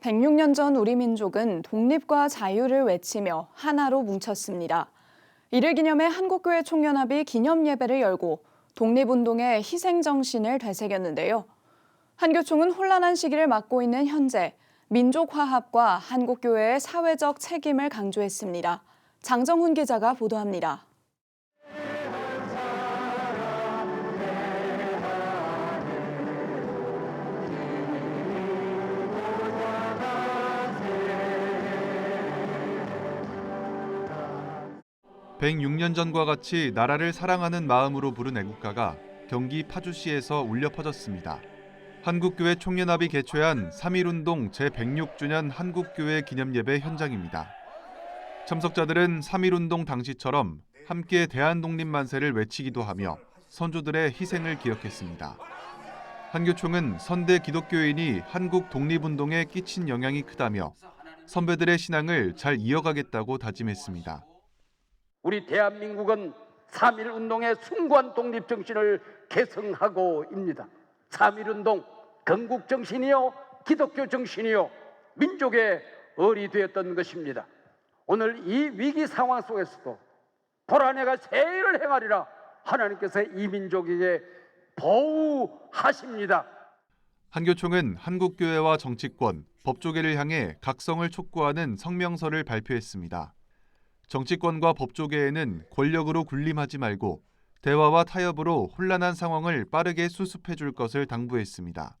106년 전 우리 민족은 독립과 자유를 외치며 하나로 뭉쳤습니다. 이를 기념해 한국교회 총연합이 기념 예배를 열고 독립운동의 희생 정신을 되새겼는데요. 한교총은 혼란한 시기를 맞고 있는 현재 민족 화합과 한국교회의 사회적 책임을 강조했습니다. 장정훈 기자가 보도합니다. 백육 년 전과 같이 나라를 사랑하는 마음으로 부른 애국가가 경기 파주시에서 울려 퍼졌습니다. 한국교회 총연합이 개최한 3.1운동 제106주년 한국교회 기념예배 현장입니다. 참석자들은 3.1운동 당시처럼 함께 대한독립만세를 외치기도 하며 선조들의 희생을 기억했습니다. 한교총은 선대 기독교인이 한국 독립운동에 끼친 영향이 크다며 선배들의 신앙을 잘 이어가겠다고 다짐했습니다. 우리 대한민국은 3.1 운동의 숭고한 독립 정신을 계승하고입니다. 3.1 운동 건국 정신이요 기독교 정신이요 민족의 얼이 되었던 것입니다. 오늘 이 위기 상황 속에서도 고라내가 세일을 행하리라 하나님께서 이 민족에게 보호하십니다. 한교총은 한국교회와 정치권, 법조계를 향해 각성을 촉구하는 성명서를 발표했습니다. 정치권과 법조계에는 권력으로 군림하지 말고 대화와 타협으로 혼란한 상황을 빠르게 수습해 줄 것을 당부했습니다.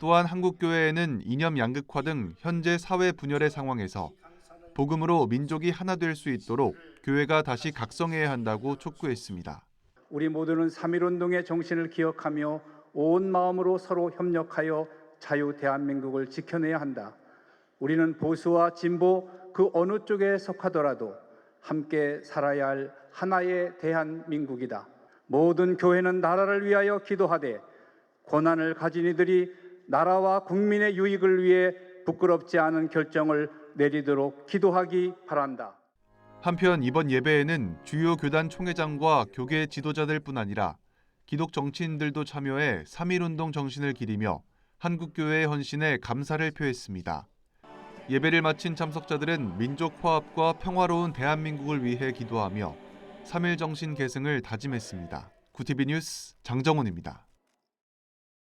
또한 한국교회에는 이념 양극화 등 현재 사회 분열의 상황에서 복음으로 민족이 하나 될 수 있도록 교회가 다시 각성해야 한다고 촉구했습니다. 우리 모두는 3.1운동의 정신을 기억하며 온 마음으로 서로 협력하여 자유 대한민국을 지켜내야 한다. 우리는 보수와 진보 그 어느 쪽에 속하더라도 함께 살아야 할 하나의 대한민국이다. 모든 교회는 나라를 위하여 기도하되 고난을 가진 이들이 나라와 국민의 유익을 위해 부끄럽지 않은 결정을 내리도록 기도하기 바란다. 한편 이번 예배에는 주요 교단 총회장과 교계 지도자들뿐 아니라 기독 정치인들도 참여해 3.1운동 정신을 기리며 한국교회의 헌신에 감사를 표했습니다. 예배를 마친 참석자들은 민족 화합과 평화로운 대한민국을 위해 기도하며 3.1 정신 계승을 다짐했습니다. 구티비 뉴스 장정훈입니다.